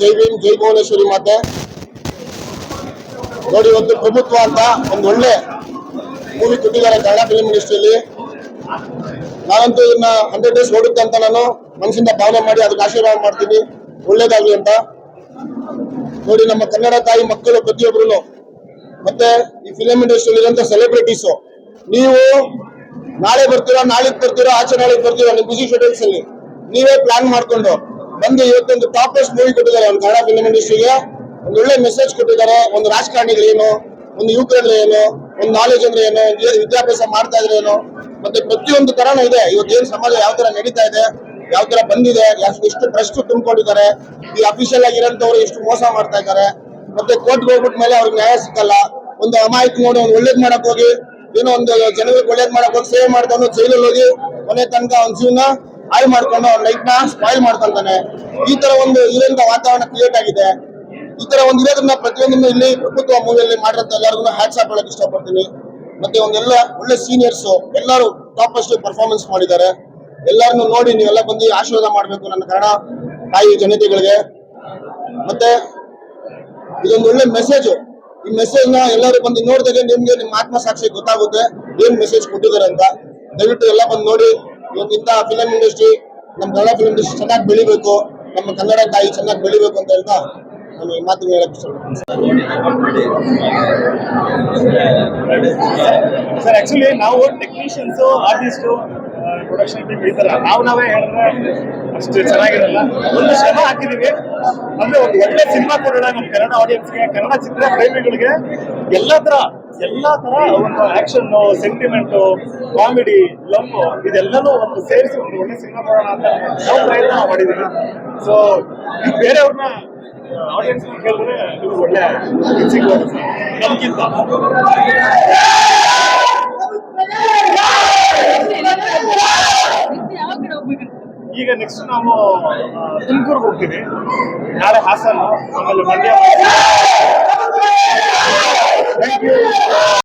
ಜೈ ಜೈ ಭುವನೇಶ್ವರಿ ಮಾತೆ. ನೋಡಿ, ಒಂದು ಪ್ರಭುತ್ವ ಅಂತ ಒಂದು ಒಳ್ಳೆ ಮೂವಿ ಕೊಟ್ಟಿದ್ದಾರೆ ಕನ್ನಡ ಫಿಲ್ಮ್ ಇಂಡಸ್ಟ್ರಿಯಲ್ಲಿ ನಾನಂತೂ ಇದನ್ನ ಹಂಡ್ರೆಡ್ ಡೇಸ್ ಓಡುತ್ತೆ ಅಂತ ನಾನು ಮನಸ್ಸಿಂದ ಭಾವನೆ ಮಾಡಿ ಅದಕ್ಕೆ ಆಶೀರ್ವಾದ ಮಾಡ್ತೀನಿ. ಒಳ್ಳೇದಾಗ್ಲಿ ಅಂತ. ನೋಡಿ, ನಮ್ಮ ಕನ್ನಡ ತಾಯಿ ಮಕ್ಕಳು ಪ್ರತಿಯೊಬ್ಬರು ಮತ್ತೆ ಈ ಫಿಲಂ ಇಂಡಸ್ಟ್ರಿಯಲ್ಲಿ ಇರುವಂತ ಸೆಲೆಬ್ರಿಟೀಸು ನೀವು ನಾಳೆ ಬರ್ತೀರಾ, ನಾಳೆಗ್ ಬರ್ತೀರಾ, ಆಚೆ ನಾಳೆ ಬರ್ತೀರಾ, ನಿಮ್ಮ ಬಿಸಿ ಶೆಡ್ಯೂಲ್ಸ್ ಅಲ್ಲಿ. ನೀವೇ ಪ್ಲಾನ್ ಮಾಡ್ಕೊಂಡು. ಬಂದು ಇವತ್ತೊಂದು ಟಾಪ್ ಮೂವಿ ಕೊಟ್ಟಿದ್ದಾರೆ ಒಂದು ಕನ್ನಡ ಫಿಲ್ಮ್ ಇಂಡಸ್ಟ್ರಿಗೆ ಒಂದು ಒಳ್ಳೆ ಮೆಸೇಜ್ ಕೊಟ್ಟಿದ್ದಾರೆ. ಒಂದು ರಾಜಕಾರಣಿಗಳೇನು ಏನು, ಒಂದು ಯುವಕರಲ್ಲಿ ಏನು, ಒಂದು ನಾಲೆಜ್ ಅಂದ್ರೆ ಏನು ವಿದ್ಯಾಭ್ಯಾಸ ಮಾಡ್ತಾ ಇದ್ರೆ ಏನು. ಮತ್ತೆ ಪ್ರತಿಯೊಂದು ತರನೂ ಇದೆ. ಇವತ್ತು ಇವತ್ತೇನು ಸಮಾಜ ಯಾವ ತರ ನಡೀತಾ ಇದೆ, ಯಾವ ತರ ಬಂದಿದೆ ಎಷ್ಟು- ಟ್ರಸ್ಟ್ ತುಂಬಿಕೊಂಡಿದ್ದಾರೆ, ಈ ಅಫಿಷಿಯಲ್ ಆಗಿರೋಂಥವ್ರು ಎಷ್ಟು ಮೋಸ ಮಾಡ್ತಾ ಇದ್ದಾರೆ. ಮತ್ತೆ ಕೋರ್ಟ್ ಹೋಗ್ಬಿಟ್ಟ ಮೇಲೆ ಅವ್ರಿಗೆ ನ್ಯಾಯ ಸಿಕ್ಕಲ್ಲ. ಒಂದು ಅಮಾಯಿತಿ ನೋಡಿ ಒಂದು ಒಳ್ಳೇದ್ ಮಾಡಕ್ ಹೋಗಿ, ಏನೋ ಒಂದು ಜನಗಳಿಗೆ ಒಳ್ಳೇದ್ ಮಾಡಕ್ ಹೋಗಿ, ಸೇವೆ ಮಾಡ್ತಾನು ಜೈಲಲ್ಲಿ ಹೋಗಿ, ಕೊನೆ ತನಕ ಅವ್ನ ಜೀವನ ಹಾಳು ಮಾಡ್ಕೊಂಡು ಅವ್ರ ಲೈಫ್ನ ಸ್ಪಾಯ್ಲ್ ಮಾಡ್ಕೊಂತಾನೆ. ಈ ತರ ಒಂದು ಇರೋಂಥ ವಾತಾವರಣ ಕ್ರಿಯೇಟ್ ಆಗಿದೆ. ಈ ತರ ಒಂದು ಇರೋದನ್ನ ಪ್ರತಿಯೊಂದನ್ನು ಇಲ್ಲಿ ಪ್ರಭುತ್ವ ಮೂವಿಯಲ್ಲಿ ಮಾಡಿರೋಂಥ ಎಲ್ಲರಿಗೂ ಹ್ಯಾಟ್ಸ್ ಹೇಳಕ್ ಇಷ್ಟಪಡ್ತೀನಿ. ಮತ್ತೆ ಒಂದೆಲ್ಲ ಒಳ್ಳೆ ಸೀನಿಯರ್ಸ್ ಎಲ್ಲರೂ ಟಾಪ್ ಅಷ್ಟು ಪರ್ಫಾರ್ಮೆನ್ಸ್ ಮಾಡಿದ್ದಾರೆ. ಎಲ್ಲರನ್ನು ನೋಡಿ ನೀವೆಲ್ಲ ಬಂದು ಆಶೀರ್ವಾದ ಮಾಡಬೇಕು ನನ್ನ ಕನ್ನಡ ತಾಯಿ ಜನತೆಗಳಿಗೆ. ಮತ್ತೆ ಇದೊಂದು ಒಳ್ಳೆ ಮೆಸೇಜ್ ಈ ಮೆಸೇಜ್ನ ಎಲ್ಲರೂ ಬಂದು ನೋಡಿದಾಗ ನಿಮ್ಗೆ ನಿಮ್ಮ ಆತ್ಮಸಾಕ್ಷಿ ಗೊತ್ತಾಗುತ್ತೆ, ಏನ್ ಮೆಸೇಜ್ ಕೊಟ್ಟಿದ್ದಾರೆ ಅಂತ. ದಯವಿಟ್ಟು ಎಲ್ಲ ಬಂದು ನೋಡಿ. ಇವತ್ತು ಇಂಥ ಫಿಲಂ ಇಂಡಸ್ಟ್ರಿ ನಮ್ಮ ಕನ್ನಡ ಫಿಲಂ ಇಂಡಸ್ಟ್ರಿ ಚೆನ್ನಾಗಿ ಬೆಳಿಬೇಕು, ನಮ್ಮ ಕನ್ನಡ ತಾಯಿ ಚೆನ್ನಾಗಿ ಬೆಳಿಬೇಕು ಅಂತ ಹೇಳ್ತಾ ನಾನು ಈ ಮಾತು ಹೇಳಕ್ ಸರ್ ಆಕ್ಚುಲಿ ನಾವು ಟೆಕ್ನಿಷಿಯನ್ಸ್ ಆರ್ಟಿಸ್ಟ್ ಪ್ರೊಡಕ್ಷನ್ ಟೀಮ್ ಈ ನಾವು ನಾವೇ ಹೇಳಿದ್ರೆ ಅಷ್ಟು ಚೆನ್ನಾಗಿರಲ್ಲ. ಒಂದು ಶ್ರಮ ಹಾಕಿದೀವಿ. ಅಂದ್ರೆ ಒಂದು ಒಳ್ಳೆ ಸಿನಿಮಾ ಕೊಡೋಣ ನಮ್ಮ ಕನ್ನಡ ಆಡಿಯನ್ಸ್ಗೆ ಕನ್ನಡ ಚಿತ್ರ ಪ್ರೇಮಿಗಳಿಗೆ ಎಲ್ಲ ತರ ಎಲ್ಲಾ ತರ ಒಂದು ಆಕ್ಷನ್ ಸೆಂಟಿಮೆಂಟ್ ಕಾಮಿಡಿ ಲವ್ ಇದೆಲ್ಲನೂ ಒಂದು ಸೇರಿಸಿ ಒಂದು ಒಳ್ಳೆ ಸಿನಿಮಾ ಕೊಡೋಣ ಅಂತ ನಾವು ಪ್ರಯತ್ನ ಮಾಡಿದೀವಿ. ಸೊ ನೀವು ಬೇರೆಯವ್ರನ್ನ ಆಡಿಯನ್ಸ್ ಕೇಳಿದ್ರೆ ಇದು ಒಳ್ಳೆ ಸಿಗ್ಬೋದು. ನಮ್ಗಿಂತ. ಈಗ ನೆಕ್ಸ್ಟ್ ನಾವು ತುಮಕೂರ್ಗೆ ಹೋಗ್ತೀವಿ. ನಾಳೆ ಹಾಸನ ಆಮೇಲೆ ಮಂಡ್ಯ